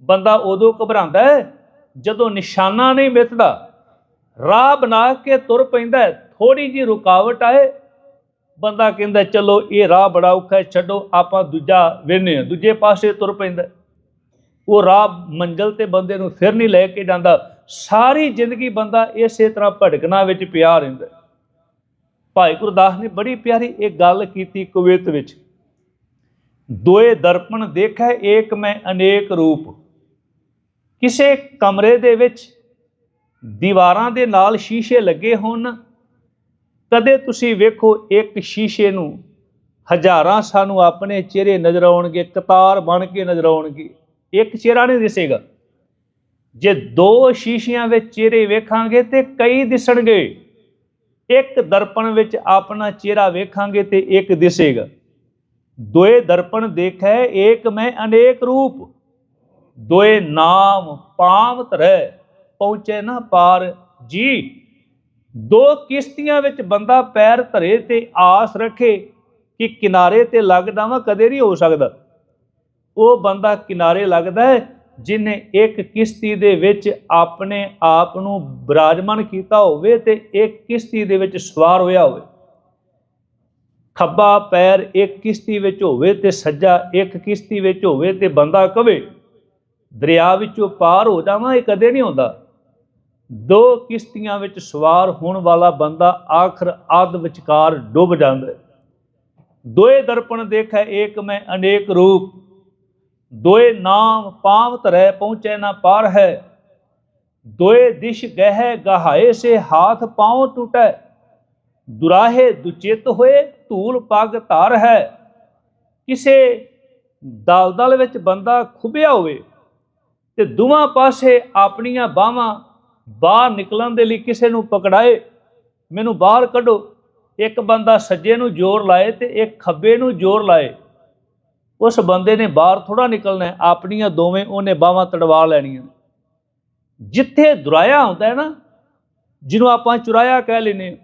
ਬੰਦਾ ਉਦੋਂ ਘਬਰਾਉਂਦਾ ਹੈ ਜਦੋਂ ਨਿਸ਼ਾਨਾ ਨਹੀਂ ਮਿੱਥਦਾ। ਰਾਹ ਬਣਾ ਕੇ ਤੁਰ ਪੈਂਦਾ ਥੋੜੀ ਜੀ ਰੁਕਾਵਟ ਆਏ, ਬੰਦਾ ਕਹਿੰਦਾ ਚਲੋ, ਇਹ ਰਾਹ ਬੜਾ ਔਖਾ ਹੈ, ਛੱਡੋ, ਆਪਾਂ ਦੂਜਾ ਵੇਨੇ ਆ ਦੂਜੇ ਪਾਸੇ ਤੁਰ ਪੈਂਦਾ ਉਹ ਰਾਹ ਮੰਜ਼ਲ ਤੇ ਬੰਦੇ ਨੂੰ ਫਿਰ ਨਹੀਂ ਲੈ ਕੇ ਜਾਂਦਾ, ਸਾਰੀ ਜ਼ਿੰਦਗੀ ਬੰਦਾ ਇਸੇ ਤਰ੍ਹਾਂ ਭਟਕਣਾ ਵਿੱਚ ਪਿਆ ਰਹਿੰਦਾ ਭਾਈ ਗੁਰਦਾਸ ਨੇ ਬੜੀ ਪਿਆਰੀ ਇੱਕ ਗੱਲ ਕੀਤੀ ਕਵਿਤ ਵਿੱਚ। ਦੋਏ ਦਰਪਣ ਦੇਖੈ, ਏਕ ਮੈਂ ਅਨੇਕ ਰੂਪ। ਕਿਸੇ ਕਮਰੇ ਦੇ ਵਿੱਚ ਦੀਵਾਰਾਂ ਦੇ ਨਾਲ ਸ਼ੀਸ਼ੇ ਲੱਗੇ ਹੋਣ, ਕਦੇ ਤੁਸੀਂ ਵੇਖੋ ਇੱਕ ਸ਼ੀਸ਼ੇ ਨੂੰ ਹਜ਼ਾਰਾਂ ਸਾਨੂੰ ਆਪਣੇ ਚਿਹਰੇ ਨਜ਼ਰ ਆਉਣਗੇ, ਕਤਾਰ ਬਣ ਕੇ ਨਜ਼ਰ ਆਉਣਗੇ। ਇੱਕ ਚਿਹਰਾ ਨਹੀਂ ਦਿਸੇਗਾ। ਜੇ ਦੋ ਸ਼ੀਸ਼ਿਆਂ ਵਿੱਚ ਚਿਹਰੇ ਵੇਖਾਂਗੇ ਤੇ ਕਈ ਦਿਸਣਗੇ। ਇੱਕ ਦਰਪਣ ਵਿੱਚ ਆਪਣਾ ਚਿਹਰਾ ਵੇਖਾਂਗੇ ਤੇ ਇੱਕ ਦਿਸੇਗਾ। ਦੋਏ ਦਰਪਣ ਦੇਖੈ ਏਕ ਮੈਂ ਅਨੇਕ ਰੂਪ। ਦੋਏ ਨਾਮ ਪਾਵ ਧਰੈ ਪਹੁੰਚੇ ਨਾ ਪਾਰ ਜੀ। ਦੋ ਕਿਸ਼ਤੀਆਂ ਵਿੱਚ ਬੰਦਾ ਪੈਰ ਧਰੇ ਤੇ ਆਸ ਰੱਖੇ ਕਿ ਕਿਨਾਰੇ ਤੇ ਲੱਗਦਾ ਵਾ, ਕਦੇ ਨਹੀਂ ਹੋ ਸਕਦਾ। ਉਹ ਬੰਦਾ ਕਿਨਾਰੇ ਲੱਗਦਾ ਹੈ ਜਿਨੇ ਇੱਕ ਕਿਸ਼ਤੀ ਦੇ ਵਿੱਚ ਆਪਣੇ ਆਪ ਨੂੰ ਬਿਰਾਜਮਾਨ ਕੀਤਾ ਹੋਵੇ ਤੇ ਇੱਕ ਕਿਸ਼ਤੀ ਦੇ ਵਿੱਚ ਸਵਾਰ ਹੋਇਆ ਹੋਵੇ। ਖੱਬਾ ਪੈਰ ਇੱਕ ਕਿਸ਼ਤੀ ਵਿੱਚ ਹੋਵੇ ਤੇ ਸੱਜਾ ਇੱਕ ਕਿਸ਼ਤੀ ਵਿੱਚ ਹੋਵੇ ਤੇ ਬੰਦਾ ਕਵੇ, ਦਰਿਆ ਵਿੱਚੋਂ ਪਾਰ ਹੋ ਜਾਵਾਂ, ਇਹ ਕਦੇ ਨਹੀਂ ਹੁੰਦਾ ਦੋ ਕਿਸ਼ਤੀਆਂ ਵਿੱਚ ਸਵਾਰ ਹੋਣ ਵਾਲਾ ਬੰਦਾ ਆਖਰ ਅੱਧ ਵਿਚਕਾਰ ਡੁੱਬ ਜਾਂਦਾ ਦੋਏ ਦਰਪਣ ਦੇਖੈ, ਏਕ ਮੈਂ ਅਨੇਕ ਰੂਪ। ਦੋਏ ਨਾਮ ਪਾਵ ਧਰੈ ਪਹੁੰਚੈ ਨਾ ਪਾਰ ਹੈ। ਦੋਏ ਦਿਸ਼ ਗਹਿ ਗਹਾਏ ਸੇ ਹਾਥ ਪਾਉ ਟੁਟੈ। ਦੁਰਾਹੇ ਦੁਚਿਤ ਹੋਏ ਧੂਲ ਪੱਗ ਧਾਰ ਹੈ। ਕਿਸੇ ਦਲਦਲ ਵਿੱਚ ਬੰਦਾ ਖੁੱਬਿਆ ਹੋਵੇ ਤੇ ਦੋਵਾਂ ਪਾਸੇ ਆਪਣੀਆਂ ਬਾਹਾਂ ਬਾਹਰ ਨਿਕਲਣ ਦੇ ਲਈ ਕਿਸੇ ਨੂੰ ਪਕੜਾਏ, ਮੈਨੂੰ ਬਾਹਰ ਕੱਢੋ। ਇੱਕ ਬੰਦਾ ਸੱਜੇ ਨੂੰ ਜ਼ੋਰ ਲਾਏ ਤੇ ਇੱਕ ਖੱਬੇ ਨੂੰ ਜ਼ੋਰ ਲਾਏ। ਉਸ ਬੰਦੇ ਨੇ ਬਾਹਰ ਥੋੜਾ ਨਿਕਲਣਾ ਆਪਣੀਆਂ ਦੋਵੇਂ ਉਹਨੇ ਬਾਹਾਂ ਤੜਵਾ ਲੈਣੀਆਂ। ਜਿੱਥੇ ਦੁਰਾਇਆ ਹੁੰਦਾ ਹੈ ਨਾ, ਜਿਹਨੂੰ ਆਪਾਂ ਚੁਰਾਇਆ ਕਹਿ ਲੈਨੇ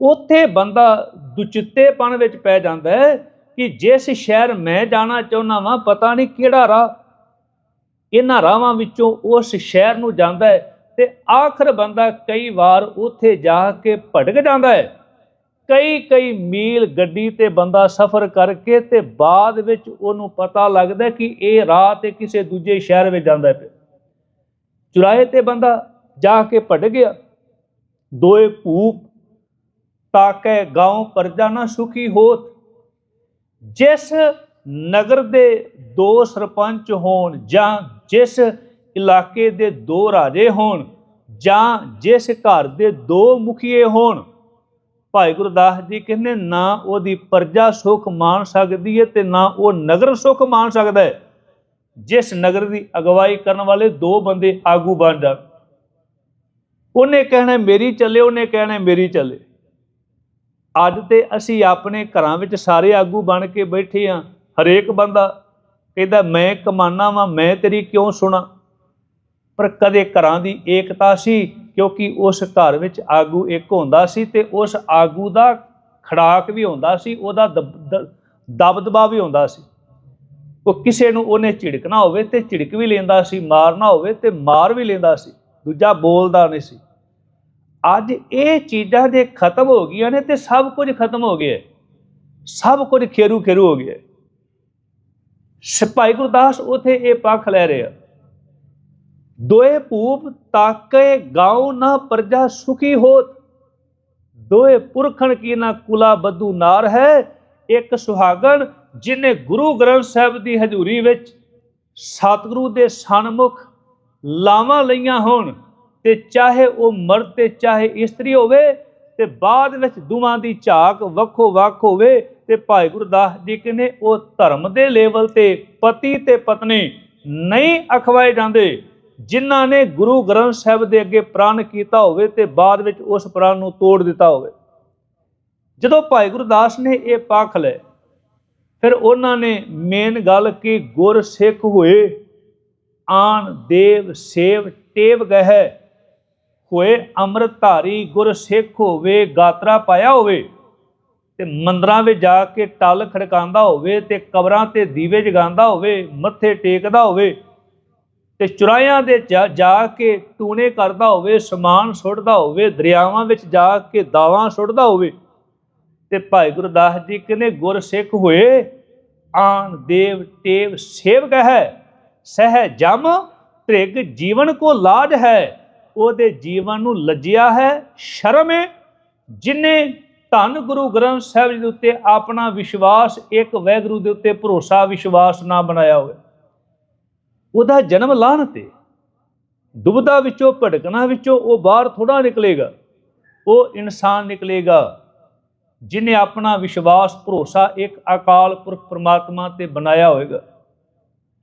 ਉੱਥੇ ਬੰਦਾ ਦੁਚਿੱਤੇਪਣ ਵਿੱਚ ਪੈ ਜਾਂਦਾ ਹੈ ਕਿ ਜਿਸ ਸ਼ਹਿਰ ਮੈਂ ਜਾਣਾ ਚਾਹੁੰਦਾ ਵਾਂ, ਪਤਾ ਨਹੀਂ ਕਿਹੜਾ ਰਾਹ, ਇਹਨਾਂ ਰਾਹਾਂ ਵਿੱਚੋਂ ਉਸ ਸ਼ਹਿਰ ਨੂੰ ਜਾਂਦਾ ਹੈ। ਤੇ ਆਖਰ ਬੰਦਾ ਕਈ ਵਾਰ ਉੱਥੇ ਜਾ ਕੇ ਭਟਕ ਜਾਂਦਾ ਹੈ। ਕਈ ਕਈ ਮੀਲ ਗੱਡੀ ਤੇ ਬੰਦਾ ਸਫ਼ਰ ਕਰਕੇ ਤੇ ਬਾਅਦ ਵਿੱਚ ਉਹਨੂੰ ਪਤਾ ਲੱਗਦਾ ਕਿ ਇਹ ਰਾਹ ਤੇ ਕਿਸੇ ਦੂਜੇ ਸ਼ਹਿਰ ਵਿੱਚ ਜਾਂਦਾ ਪਿਆ ਚੁਰਾਏ ਤੇ ਬੰਦਾ ਜਾ ਕੇ ਭਟਕ ਗਿਆ। ਦੋਏ ਭੂਪ, ਤਾਕੇ ਗਾਉ ਪਰਜਾ ਨਾ ਸੁਖੀ ਹੋਤ। ਜਿਸ ਨਗਰ ਦੇ ਦੋ ਸਰਪੰਚ ਹੋਣ ਜਾਂ ਜਿਸ ਇਲਾਕੇ ਦੇ ਦੋ ਰਾਜੇ ਹੋਣ ਜਾਂ ਜਿਸ ਘਰ ਦੇ ਦੋ ਮੁਖੀਏ ਹੋਣ। ਭਾਈ ਗੁਰਦਾਸ ਜੀ ਕਹਿੰਦੇ, ਨਾ ਉਹਦੀ ਪਰਜਾ ਸੁਖ ਮਾਣ ਸਕਦੀ ਹੈ ਤੇ ਨਾ ਉਹ ਨਗਰ ਸੁਖ ਮਾਣ ਸਕਦਾ ਹੈ ਜਿਸ ਨਗਰ ਦੀ ਅਗਵਾਈ ਕਰਨ ਵਾਲੇ ਦੋ ਬੰਦੇ ਆਗੂ ਬਣ ਜਾਣ। ਉਹਨੇ ਕਹਿਣਾ, ਮੇਰੀ ਚੱਲੇ, ਉਹਨੇ ਕਹਿਣਾ, ਮੇਰੀ ਚੱਲੇ। ਅੱਜ ਤੇ ਅਸੀਂ ਆਪਣੇ ਘਰਾਂ ਵਿੱਚ ਸਾਰੇ ਆਗੂ ਬਣ ਕੇ ਬੈਠੇ ਆ, ਹਰੇਕ ਬੰਦਾ ਕਹਿੰਦਾ, ਮੈਂ ਕਮਾਨਾ ਵਾਂ, ਮੈਂ ਤੇਰੀ ਕਿਉਂ ਸੁਣਾ? ਪਰ ਕਦੇ ਘਰਾਂ ਦੀ ਏਕਤਾ ਸੀ, ਕਿਉਂਕਿ ਉਸ ਘਰ ਵਿੱਚ ਆਗੂ ਇੱਕ ਹੁੰਦਾ ਸੀ ਤੇ ਉਸ ਆਗੂ ਦਾ ਖੜਾਕ ਵੀ ਹੁੰਦਾ ਸੀ, ਉਹਦਾ ਦਬ- ਦਬਦਬਾ ਵੀ ਹੁੰਦਾ ਸੀ। ਉਹ ਕਿਸੇ ਨੂੰ ਉਹਨੇ ਝਿੜਕਣਾ ਹੋਵੇ ਤੇ ਝਿੜਕ ਵੀ ਲੈਂਦਾ ਸੀ, ਮਾਰਨਾ ਹੋਵੇ ਤੇ ਮਾਰ ਵੀ ਲੈਂਦਾ ਸੀ, ਦੂਜਾ ਬੋਲਦਾ ਨਹੀਂ ਸੀ। ਅੱਜ ਇਹ ਚੀਜ਼ਾਂ ਜੇ ਖਤਮ ਹੋ ਗਈਆਂ ਨੇ ਤੇ ਸਭ ਕੁਝ ਖਤਮ ਹੋ ਗਿਆ ਸਭ ਕੁਝ ਖੇਰੂ ਖੇਰੂ ਹੋ ਗਿਆ ਹੈ। ਸਿਪਾਹੀ ਗੁਰਦਾਸ ਉਥੇ ਇਹ ਪੱਖ ਲੈ ਰਿਹਾ। ਦੋਏ ਭੂਪ ਤਾਕੇ ਗਾਉ ਨਾ ਪ੍ਰਜਾ ਸੁਖੀ ਹੋਤ। ਦੋਏ ਪੁਰਖਣ ਕੀ ਨਾ ਕੁਲਾ ਬੱਧੂ ਨਾਰ ਹੈ। ਇੱਕ ਸੁਹਾਗਣ ਜਿਨੇ ਗੁਰੂ ਗ੍ਰੰਥ ਸਾਹਿਬ ਦੀ ਹਜ਼ੂਰੀ ਵਿੱਚ ਸਤਿਗੁਰੂ ਦੇ ਸਨਮੁਖ ਲਾਵਾਂ ਲਈਆਂ ਹੋਣ ਤੇ ਚਾਹੇ ਉਹ ਮਰਦ ਤੇ ਚਾਹੇ ਇਸਤਰੀ ਹੋਵੇ ਤੇ ਬਾਅਦ ਵਿੱਚ ਦੋਵਾਂ ਦੀ ਝਾਕ ਵੱਖੋ ਵੱਖ ਹੋਵੇ ਤੇ ਭਾਈ ਗੁਰਦਾਸ ਜੀ ਕਹਿੰਦੇ ਉਹ ਧਰਮ ਦੇ ਲੈਵਲ ਤੇ ਪਤੀ ਤੇ ਪਤਨੀ ਨਹੀਂ ਅਖਵਾਏ ਜਾਂਦੇ। ਜਿਨ੍ਹਾਂ ਨੇ ਗੁਰੂ ਗ੍ਰੰਥ ਸਾਹਿਬ ਦੇ ਅੱਗੇ ਪ੍ਰਣ ਕੀਤਾ ਹੋਵੇ ਤੇ ਬਾਅਦ ਵਿੱਚ ਉਸ ਪ੍ਰਣ ਨੂੰ ਤੋੜ ਦਿੱਤਾ ਹੋਵੇ। ਜਦੋਂ ਭਾਈ ਗੁਰਦਾਸ ਨੇ ਇਹ ਪੱਖ ਲਏ, ਫਿਰ ਉਹਨਾਂ ਨੇ ਮੇਨ ਗੱਲ ਕਿ, ਗੁਰ ਸਿੱਖ ਹੋਏ, ਆਣ ਦੇਵ ਸੇਵ ਟੇਵ ਗਹਿ, ਹੋਏ ਅੰਮ੍ਰਿਤਧਾਰੀ ਗੁਰ ਸਿੱਖ ਹੋਵੇ, ਗਾਤਰਾ ਪਾਇਆ ਹੋਵੇ ਤੇ ਮੰਦਰਾਂ ਵਿੱਚ ਜਾ ਕੇ ਟਲ ਖੜਕਾਉਂਦਾ ਹੋਵੇ ਤੇ ਕਬਰਾਂ ਤੇ ਦੀਵੇ ਜਗਾਉਂਦਾ ਹੋਵੇ, ਮੱਥੇ ਟੇਕਦਾ ਹੋਵੇ ਤੇ ਚੁਰਾਇਆਂ ਦੇ ਜਾ ਜਾ ਕੇ ਟੂਣੇ ਕਰਦਾ ਹੋਵੇ, ਸਮਾਨ ਸੁੱਟਦਾ ਹੋਵੇ, ਦਰਿਆਵਾਂ ਵਿੱਚ ਜਾ ਕੇ ਦਾਵਾਂ ਸੁੱਟਦਾ ਹੋਵੇ, ਤੇ ਭਾਈ ਗੁਰਦਾਸ ਜੀ ਕਹਿੰਦੇ, ਗੁਰਸਿੱਖ ਹੋਏ, ਆਨ ਦੇਵ ਟੇਵ ਸੇਵਕ ਹੈ, ਸਹਿ ਜਮ ਤ੍ਰਿਗ ਜੀਵਨ ਕੋ ਲਾਜ ਹੈ, ਉਹਦੇ ਜੀਵਨ ਨੂੰ ਲੱਜਿਆ ਹੈ ਸ਼ਰਮ ਹੈ ਜਿਨੇ ਧੰਨ ਗੁਰੂ ਗ੍ਰੰਥ ਸਾਹਿਬ ਜੀ ਦੇ ਉੱਤੇ ਆਪਣਾ ਵਿਸ਼ਵਾਸ, ਇੱਕ ਵੈਗੁਰੂ ਦੇ ਉੱਤੇ ਭਰੋਸਾ, ਵਿਸ਼ਵਾਸ ਨਾ ਬਣਾਇਆ ਹੋਵੇ। ਉਹਦਾ ਜਨਮ ਲਾਹਨ ਤੇ। ਦੁਬਦਾ ਵਿੱਚੋਂ ਭਟਕਣਾ ਵਿੱਚੋਂ ਉਹ ਬਾਹਰ ਥੋੜਾ ਨਿਕਲੇਗਾ। ਉਹ ਇਨਸਾਨ ਨਿਕਲੇਗਾ, ਜਿਨੇ ਆਪਣਾ ਵਿਸ਼ਵਾਸ, ਭਰੋਸਾ ਇੱਕ ਅਕਾਲ ਪੁਰਖ ਪ੍ਰਮਾਤਮਾ ਤੇ ਬਣਾਇਆ ਹੋਵੇਗਾ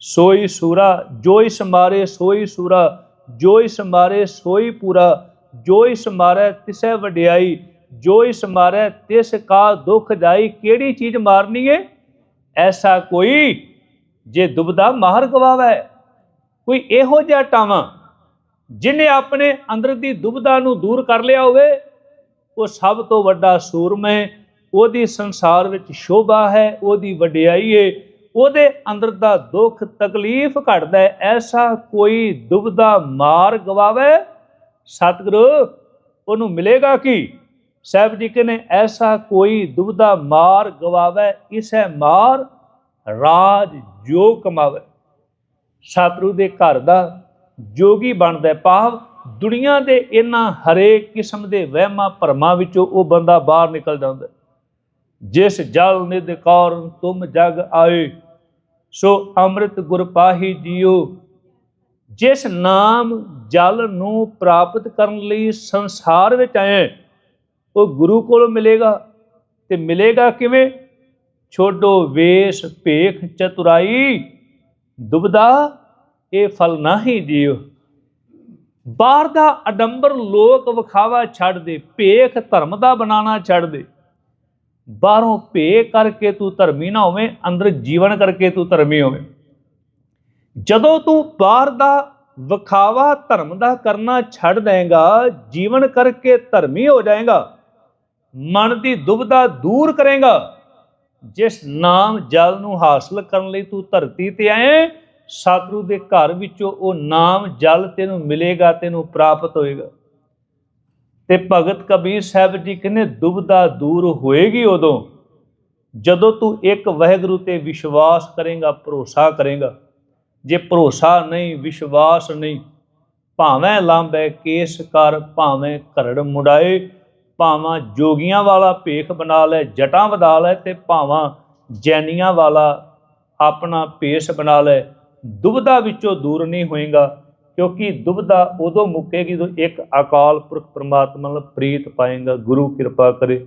ਸੋਈ ਸੂਰਾ, ਜੋਈ ਸਮਾਰੇ ਸੋਈ ਸੂਰਾ, ਜੋਈ ਸਮਾਰੇ ਸੋਈ ਪੂਰਾ, ਜੋਈ ਸਮਾਰੈ ਤਿਸੈ ਵਡਿਆਈ, ਜੋਈ ਸਮਾਰੈ ਤਿਸ ਕਾ ਦੁਖ ਜਾਈ। ਕਿਹੜੀ ਚੀਜ਼ ਮਾਰਨੀ ਏ? ਐਸਾ ਕੋਈ, ਜੇ ਦੁਬਦਾ ਮਾਹਰ ਗਵਾਵੇ। ਕੋਈ ਇਹੋ ਜਿਹਾ ਟਾਵਾਂ ਜਿਨੇ ਆਪਣੇ ਅੰਦਰ ਦੀ ਦੁਬਧਾ ਨੂੰ ਦੂਰ ਕਰ ਲਿਆ ਹੋਵੇ, ਉਹ ਸਭ ਤੋਂ ਵੱਡਾ ਸੂਰਮਾ ਹੈ, ਉਹਦੀ ਸੰਸਾਰ ਵਿੱਚ ਸ਼ੋਭਾ ਹੈ, ਉਹਦੀ ਵਡਿਆਈ ਹੈ ਉਹਦੇ ਅੰਦਰ ਦਾ ਦੁੱਖ ਤਕਲੀਫ ਘਟਦਾ ਹੈ, ਐਸਾ ਕੋਈ ਦੁਬਦਾ ਮਾਰ ਗਵਾਵੇ? ਸਤਿਗੁਰੂ, ਉਹਨੂੰ ਮਿਲੇਗਾ ਕੀ? ਸਾਹਿਬ ਜੀ ਕਹਿੰਦੇ, ਐਸਾ ਕੋਈ ਦੁਬਦਾ ਮਾਰ ਗਵਾਵੇ, ਇਸੇ ਮਾਰ ਰਾਜ ਜੋ ਕਮਾਵੇ। ਸਤਿਗੁਰੂ ਦੇ ਘਰ ਦਾ ਜੋਗੀ ਬਣਦਾ ਹੈ। ਭਾਵ ਦੁਨੀਆ ਦੇ ਇਹਨਾਂ ਹਰੇਕ ਕਿਸਮ ਦੇ ਵਹਿਮਾਂ ਭਰਮਾਂ ਵਿੱਚੋਂ ਉਹ ਬੰਦਾ ਬਾਹਰ ਨਿਕਲ ਜਾਂਦਾ ਜਿਸ ਜਲ ਨਿਧ ਕੌਰਨ ਤੁਮ ਜਗ ਆਏ, ਸੋ ਅੰਮ੍ਰਿਤ ਗੁਰ ਪਾਹੀ ਜੀਓ। ਜਿਸ ਨਾਮ ਜਲ ਨੂੰ ਪ੍ਰਾਪਤ ਕਰਨ ਲਈ ਸੰਸਾਰ ਵਿੱਚ ਆਏ, ਉਹ ਗੁਰੂ ਕੋਲੋਂ ਮਿਲੇਗਾ। ਤੇ ਮਿਲੇਗਾ ਕਿਵੇਂ? ਛੋਡੋ ਵੇਸ਼ ਭੇਖ ਚਤੁਰਾਈ। ਦੁਬਦਾ, ਇਹ ਫਲ ਨਹੀਂ ਜੀਵ ਬਾਹਰ ਦਾ ਅਡੰਬਰ ਲੋਕ ਵਿਖਾਵਾ ਛੱਡ ਦੇ, ਭੇਖ ਧਰਮ ਦਾ ਬਣਾਉਣਾ ਛੱਡ ਦੇ। ਬਾਹਰੋਂ ਭੇ ਕਰਕੇ ਤੂੰ ਧਰਮੀ ਨਾ ਹੋਵੇਂ, ਅੰਦਰ ਜੀਵਨ ਕਰਕੇ ਤੂੰ ਧਰਮੀ ਹੋਵੇਂ। ਜਦੋਂ ਤੂੰ ਬਾਹਰ ਦਾ ਵਿਖਾਵਾ ਧਰਮ ਦਾ ਕਰਨਾ ਛੱਡ ਦੇਂਗਾ, ਜੀਵਨ ਕਰਕੇ ਧਰਮੀ ਹੋ ਜਾਏਗਾ। ਮਨ ਦੀ ਦੁਬਦਾ ਦੂਰ ਕਰੇਗਾ। ਜਿਸ ਨਾਮ ਜਲ ਨੂੰ ਹਾਸਲ ਕਰਨ ਲਈ ਤੂੰ ਧਰਤੀ ਤੇ ਆਏ, ਸਤਿਗੁਰੂ ਦੇ ਘਰ ਵਿੱਚੋਂ ਉਹ ਨਾਮ ਜਲ ਤੈਨੂੰ ਮਿਲੇਗਾ, ਤੈਨੂੰ ਪ੍ਰਾਪਤ ਹੋਏਗਾ। ਤੇ ਭਗਤ ਕਬੀਰ ਸਾਹਿਬ ਜੀ ਕਹਿੰਦੇ, ਦੁਬਦਾ ਦੂਰ ਹੋਏਗੀ ਉਦੋਂ, ਜਦੋਂ ਤੂੰ ਇੱਕ ਵਾਹਿਗੁਰੂ ਤੇ ਵਿਸ਼ਵਾਸ ਕਰੇਗਾ, ਭਰੋਸਾ ਕਰੇਗਾ। ਜੇ ਭਰੋਸਾ ਨਹੀਂ, ਵਿਸ਼ਵਾਸ ਨਹੀਂ, ਭਾਵੇਂ ਲਾਂਬੈ ਕੇਸ ਕਰ, ਭਾਵੇਂ ਘਰੜ ਮੁੜਾਏ ਭਾਵਾਂ ਜੋਗੀਆਂ ਵਾਲਾ ਭੇਖ ਬਣਾ ਲੈ, ਜਟਾਂ ਵਧਾ ਲੈ ਤੇ ਭਾਵਾਂ ਜੈਨੀਆਂ ਵਾਲਾ ਆਪਣਾ ਪੇਸ਼ ਬਣਾ ਲੈ। ਦੁਬਦਾ ਵਿੱਚੋਂ ਦੂਰ ਨਹੀਂ ਹੋਏਗਾ, ਕਿਉਂਕਿ ਦੁਬਦਾ ਉਦੋਂ ਮੁੱਕੇਗੀ ਜਦੋਂ ਇੱਕ ਅਕਾਲ ਪੁਰਖ ਪ੍ਰਮਾਤਮਾ ਨਾਲ ਪ੍ਰੀਤ ਪਾਏਗਾ, ਗੁਰੂ ਕਿਰਪਾ ਕਰੇ।